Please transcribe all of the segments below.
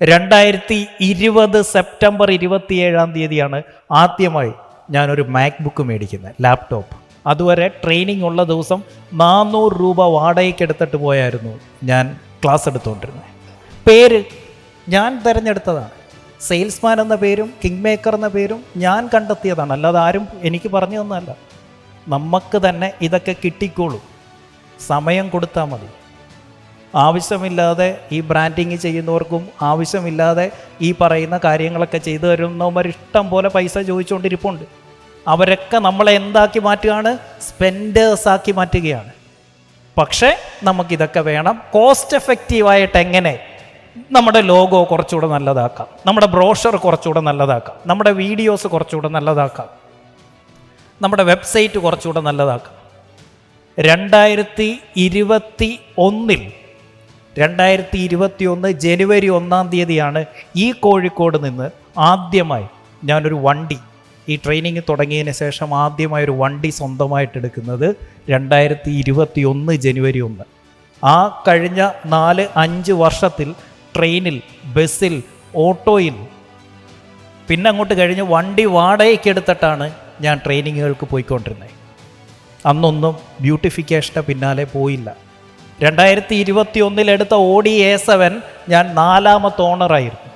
രണ്ടായിരത്തി ഇരുപത് സെപ്റ്റംബർ ഇരുപത്തിയേഴാം തീയതിയാണ് ആദ്യമായി ഞാനൊരു മാക് ബുക്ക് മേടിക്കുന്നത് ലാപ്ടോപ്പ് അതുവരെ ട്രെയിനിങ് ഉള്ള ദിവസം നാനൂറ് രൂപ വാടകയ്ക്ക് എടുത്തിട്ട് പോയായിരുന്നു ഞാൻ ക്ലാസ് എടുത്തുകൊണ്ടിരുന്നത്. പേര് ഞാൻ തിരഞ്ഞെടുത്തതാണ്. സെയിൽസ്മാൻ എന്ന പേരും കിങ് മേക്കർ എന്ന പേരും ഞാൻ കണ്ടെത്തിയതാണ്. അല്ലാതെ ആരും എനിക്ക് പറഞ്ഞു തന്നല്ല നമുക്ക് തന്നെ ഇതൊക്കെ കിട്ടിക്കോളും. സമയം കൊടുത്താൽ മതി. ആവശ്യമില്ലാതെ ഈ ബ്രാൻഡിങ് ചെയ്യുന്നവർക്കും ആവശ്യമില്ലാതെ ഈ പറയുന്ന കാര്യങ്ങളൊക്കെ ചെയ്തു തരുന്നവർ ഇഷ്ടം പോലെ പൈസ ചോദിച്ചുകൊണ്ടിരിപ്പുണ്ട്. അവരൊക്കെ നമ്മളെ എന്താക്കി മാറ്റുകയാണ്? സ്പെൻഡേഴ്സ് ആക്കി മാറ്റുകയാണ്. പക്ഷേ നമുക്കിതൊക്കെ വേണം. കോസ്റ്റ് എഫക്റ്റീവായിട്ട് എങ്ങനെ? നമ്മുടെ ലോഗോ കുറച്ചുകൂടെ നല്ലതാക്കാം. നമ്മുടെ ബ്രോഷർ കുറച്ചുകൂടെ നല്ലതാക്കാം. നമ്മുടെ വീഡിയോസ് കുറച്ചുകൂടെ നല്ലതാക്കാം. നമ്മുടെ വെബ്സൈറ്റ് കുറച്ചുകൂടെ നല്ലതാക്കാം. രണ്ടായിരത്തി ഇരുപത്തി ഒന്നിൽ രണ്ടായിരത്തി ഇരുപത്തി ഒന്ന് ജനുവരി ഒന്നാം തീയതിയാണ് ഈ കോഴിക്കോട് നിന്ന് ആദ്യമായി ഞാനൊരു വണ്ടി ഈ ട്രെയിനിങ് തുടങ്ങിയതിന് ശേഷം ആദ്യമായി ഒരു വണ്ടി സ്വന്തമായിട്ട് എടുക്കുന്നത് രണ്ടായിരത്തി ഇരുപത്തി ഒന്ന് ജനുവരി ഒന്ന്. ആ കഴിഞ്ഞ നാല് അഞ്ച് വർഷത്തിൽ ട്രെയിനിൽ ബസ്സിൽ ഓട്ടോയിൽ പിന്നെ അങ്ങോട്ട് കഴിഞ്ഞ് വണ്ടി വാടകയ്ക്ക് എടുത്തിട്ടാണ് ഞാൻ ട്രെയിനിങ്ങുകൾക്ക് പോയിക്കൊണ്ടിരുന്നത്. അന്നൊന്നും ബ്യൂട്ടിഫിക്കേഷന്റെ പിന്നാലെ പോയില്ല. രണ്ടായിരത്തി ഇരുപത്തി ഒന്നിൽ എടുത്ത ഓഡി എ സെവൻ ഞാൻ നാലാമത്തെ ഓണറായിരുന്നു.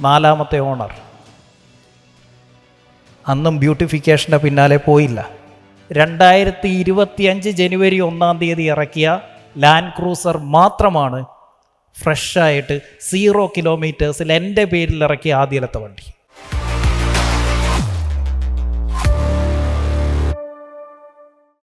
നാലാമത്തെ ഓണർ. അന്നും ബ്യൂട്ടിഫിക്കേഷന്റെ പിന്നാലെ പോയില്ല. രണ്ടായിരത്തി ഇരുപത്തിയഞ്ച് ജനുവരി ഒന്നാം തീയതി ഇറക്കിയ ലാൻഡ് ക്രൂസർ മാത്രമാണ് ഫ്രഷായിട്ട് സീറോ കിലോമീറ്റേഴ്സിൽ എന്റെ പേരിൽ ഇറക്കിയ ആദ്യത്തെ വണ്ടി.